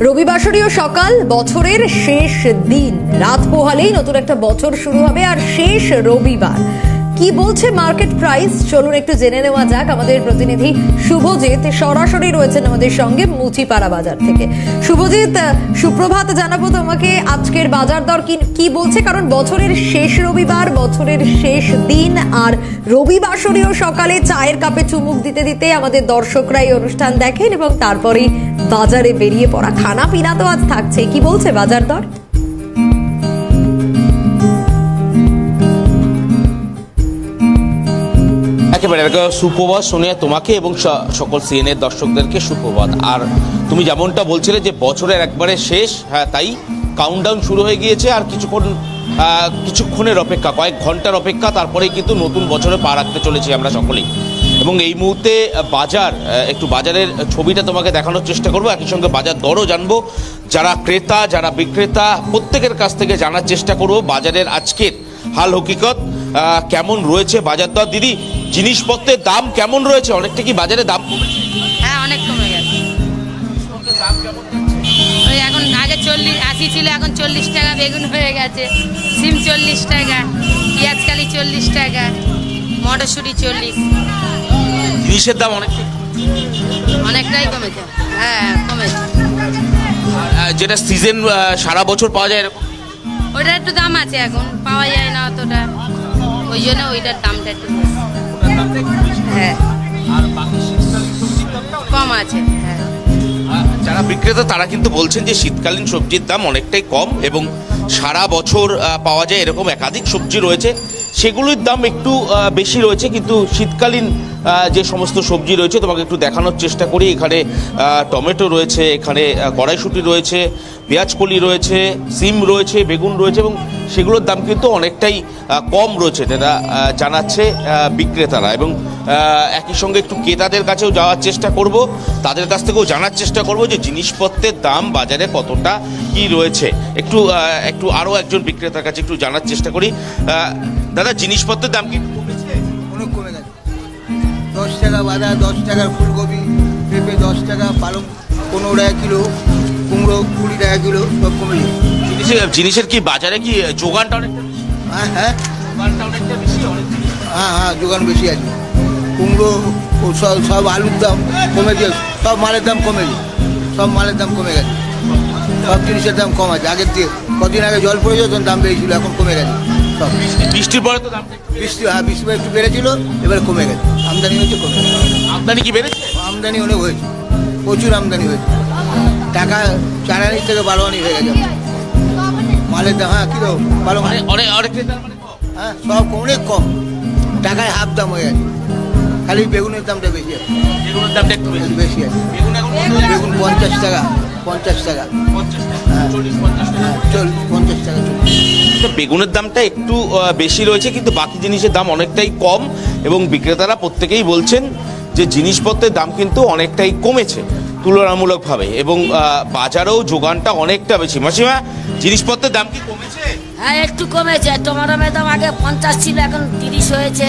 রবিবাসরীয় সকাল, বছরের শেষ দিন। রাত পোহালেই নতুন একটা বছর শুরু হবে, আর শেষ রবিবার। কি বলছে মার্কেট প্রাইস? চলুন একটু জেনে নেওয়া যাক। আমাদের প্রতিনিধি শুভজিৎ সরাসরি রয়েছেন আমাদের সঙ্গে মুচিপাড়া বাজার থেকে। শুভজিৎ, সুপ্রভাত জানাব তোমাকে, আজকের বাজার দর কি কি বলছে? কারণ বছরের শেষ রবিবার, বছরের শেষ দিন, আর রবিবাসরীয় সকালে চায়ের কাপে চুমুক দিতে দিতে আমাদের দর্শকরা এই অনুষ্ঠান দেখেন এবং তারপরেই বাজারে বেরিয়ে পড়া খানা পিনা তো আজ থাকছে। কি বলছে বাজার দর? একেবারে সুপ্রভাত সোনিয়া তোমাকে এবং সকল সিএনএর দর্শকদেরকে সুপ্রভাত। আর তুমি যেমনটা বলছিলে যে বছরের একবারে শেষ হ্যাঁ তাই কাউন্টডাউন শুরু হয়ে গিয়েছে আর কিছুক্ষণ কিছুক্ষণের অপেক্ষা, কয়েক ঘণ্টার অপেক্ষা, তারপরেই কিন্তু নতুন বছরে পা রাখতে চলেছি আমরা সকলেই। এবং এই মুহূর্তে বাজার একটু বাজারের ছবিটা তোমাকে দেখানোর চেষ্টা করব। একই সঙ্গে বাজার দরও জানব। যারা ক্রেতা, যারা বিক্রেতা, প্রত্যেকের কাছ থেকে জানার চেষ্টা করব বাজারের আজকের হাল, হকিকত। কেমন রয়েছে বাজার দর? দিদি, জিনিসপত্রের দাম কেমন রয়েছে? অনেকটা কি বাজারে দাম কমেছে? হ্যাঁ অনেক কমে গেছে। এখন আগে চল্লিশ, আশি ছিল, এখন চল্লিশ টাকা বেগুন হয়ে গেছে। সিম চল্লিশ টাকা পেঁয়াজকালি চল্লিশ টাকা, মটরশুঁটি চল্লিশ। জিনিসের দাম অনেক অনেকটাই কমেছে। হ্যাঁ কমেছে। যেটা সিজন সারা বছর পাওয়া যায় এরকম? ওইটার একটু দাম আছে এখন পাওয়া যায় না অতটা। ওই জন্য ওইটার দামটা একটু। হ্যাঁ। কম আছে হ্যাঁ। যারা বিক্রেতা তারা কিন্তু বলছেন যে শীতকালীন সবজির দাম অনেকটাই কম এবং সারা বছর পাওয়া যায় এরকম একাধিক সবজি রয়েছে। সেগুলির দাম একটু বেশি রয়েছে, কিন্তু শীতকালীন যে সমস্ত সবজি রয়েছে, তোমাকে একটু দেখানোর চেষ্টা করি। এখানে টমেটো রয়েছে, এখানে কড়াইশুঁটি রয়েছে পেঁয়াজকলি রয়েছে, সিম রয়েছে, বেগুন রয়েছে, এবং সেগুলোর দাম কিন্তু অনেকটাই কম রয়েছে, যেটা জানাচ্ছে বিক্রেতারা। এবং একই সঙ্গে একটু ক্রেতাদের কাছেও যাওয়ার চেষ্টা করব, তাদের কাছ থেকেও জানার চেষ্টা করব যে জিনিসপত্রের দাম, বাজারে কতটা কি রয়েছে। একটু একটু আরও একজন বিক্রেতার কাছে একটু জানার চেষ্টা করি। দাদা জিনিসপত্রের দাম কি? অনেক কমে গেছে। দশ টাকা বাঁধা দশ টাকার ফুলকপি পেঁপে দশ টাকা পালং পনেরো টাকা কিলো কুমড়ো কুড়ি টাকা কিলো সব কমে গেছে। জিনিসের জিনিসের কি বাজারে কি যোগানটা অনেকটা হ্যাঁ হ্যাঁ। যোগানটা অনেকটা বেশি অনেক হ্যাঁ হ্যাঁ দোকান বেশি আছে। কুমড়ো সব সব আলুর দাম কমে গেছে। সব মালের দাম কমে গেছে। সব মালের দাম কমে গেছে। সব জিনিসের দাম কম আছে। আগের দিয়ে কদিন আগে জল পড়েছিল তখন দাম বেড়েছিল এখন কমে গেছে। সব। বৃষ্টির পরে তো একটু বৃষ্টি হ্যাঁ বৃষ্টি একটু বেড়েছিল এবার কমে গেছে। আমদানি হয়েছে কমে আমদানি কি বেড়েছে? আমদানি অনেক হয়েছে। প্রচুর আমদানি হয়েছে। টাকা চার আনি থেকে বারো আনি হয়ে গেছে। মালের দাম হ্যাঁ কিলো বারো অনেক অনেক মানে। হ্যাঁ সব অনেক কম। টাকায় হাফ দাম হয়ে গেছে। খালি বেগুনের দামটা বেশি আছে। বেগুনের দামটা একটু বেশি। আছে? বেগুন পঞ্চাশ টাকা। পঞ্চাশ টাকা। পঞ্চাশ হ্যাঁ। চল্লিশ, পঞ্চাশ টাকা। হ্যাঁ পঞ্চাশ টাকা বেগুনের দামটা একটু বেশি রয়েছে কিন্তু বাকি জিনিসের দাম অনেকটাই কম এবং বিক্রেতারা প্রত্যেকেই বলছেন যে জিনিসপত্রের দাম কিন্তু অনেকটাই কমেছে তুলনামূলকভাবে এবং বাজারেও যোগানটা অনেকটা বেশি। মাসিমা জিনিসপত্রের দাম কি কমেছে? হ্যাঁ একটু কমেছে। টমেটোমের দাম আগে পঞ্চাশ ছিল এখন তিরিশ হয়েছে।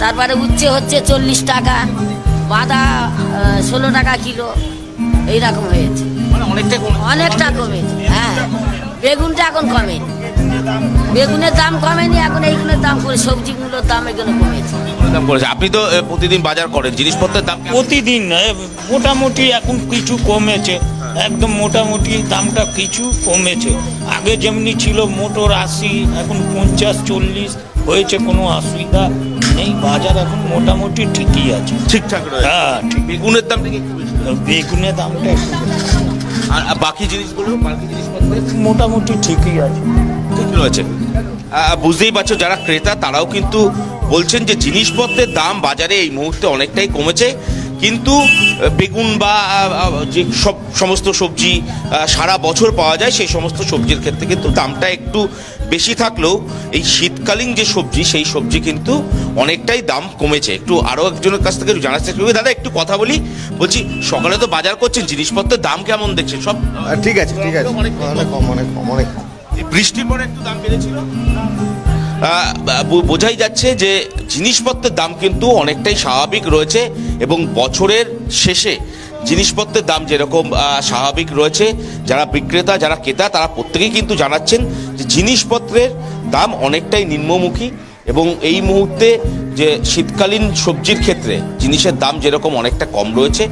তারপরে উচ্ছে হচ্ছে চল্লিশ টাকা বাঁধা ষোলো টাকা কিলো। এইরকম হয়েছে। মানে অনেকটা কমেছে হ্যাঁ বেগুনটা এখন কমে। বেগুনের দাম কমেনি এখন এইগুলোর দাম করে সবজিগুলোর দাম এগুলো কমেছে। দাম কমেছে আপনি তো প্রতিদিন বাজার করেন। জিনিসপত্রের দাম প্রতিদিন মোটামুটি এখন কিছু কমেছে। একদম মোটামুটি দামটা কিছু কমেছে। আগে যেমনি ছিল মোটর আশি এখন পঞ্চাশ চল্লিশ হয়েছে কোনো অসুবিধা নেই বাজার এখন মোটামুটি ঠিকই আছে। ঠিকঠাক রয়েছে। হ্যাঁ ঠিক। বেগুনের দামটা কি একটু বেশি? বেগুনের দামটা একটু বেশি। আর আর বাকি জিনিসগুলো বাকি জিনিসপত্রের মোটামুটি ঠিকই আছে। ঠিক রয়েছে। আহ, বুঝতেই পারছ যারা ক্রেতা তারাও কিন্তু বলছেন যে জিনিসপত্রের দাম বাজারে এই মুহূর্তে অনেকটাই কমেছে। কিন্তু আহ, বেগুন বা আহ, আহ, যে সব সমস্ত সবজি আহ, সারা বছর পাওয়া যায় সেই সমস্ত সবজির ক্ষেত্রে কিন্তু দামটা একটু বেশি থাকলেও এই শীতকালীন যে সবজি সেই সবজি কিন্তু অনেকটাই দাম কমেছে। একটু আরও একজনের কাছ থেকে জানার চেষ্টা করি দাদা একটু কথা বলি। বলছি সকালে তো বাজার করছেন জিনিসপত্রের দাম কেমন দেখছেন? সব ঠিক আছে ঠিক আছে। অনেক কম। অনেক কম অনেক কম বৃষ্টির পরে একটু দাম বেড়েছিল? বোঝাই যাচ্ছে যে জিনিসপত্রের দাম কিন্তু অনেকটাই স্বাভাবিক রয়েছে এবং বছরের শেষে জিনিসপত্রের দাম যেরকম স্বাভাবিক রয়েছে। যারা বিক্রেতা যারা ক্রেতা তারা প্রত্যেকেই কিন্তু জানাচ্ছেন জিনিসপত্রের দাম অনেকটাই নিম্নমুখী এবং এই মুহূর্তে যে শীতকালীন সবজির ক্ষেত্রে জিনিসের দাম যেরকম অনেকটা কম রয়েছে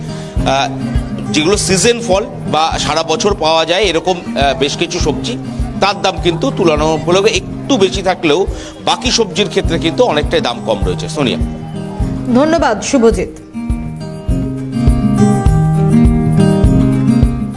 যেগুলো সিজন ফল বা সারা বছর পাওয়া যায় এরকম বেশ কিছু সবজি, তার দাম কিন্তু তুলনামূলক একটু বেশি থাকলেও বাকি সবজির ক্ষেত্রে কিন্তু অনেকটাই দাম কম রয়েছে। সোনিয়া। ধন্যবাদ, শুভজিৎ।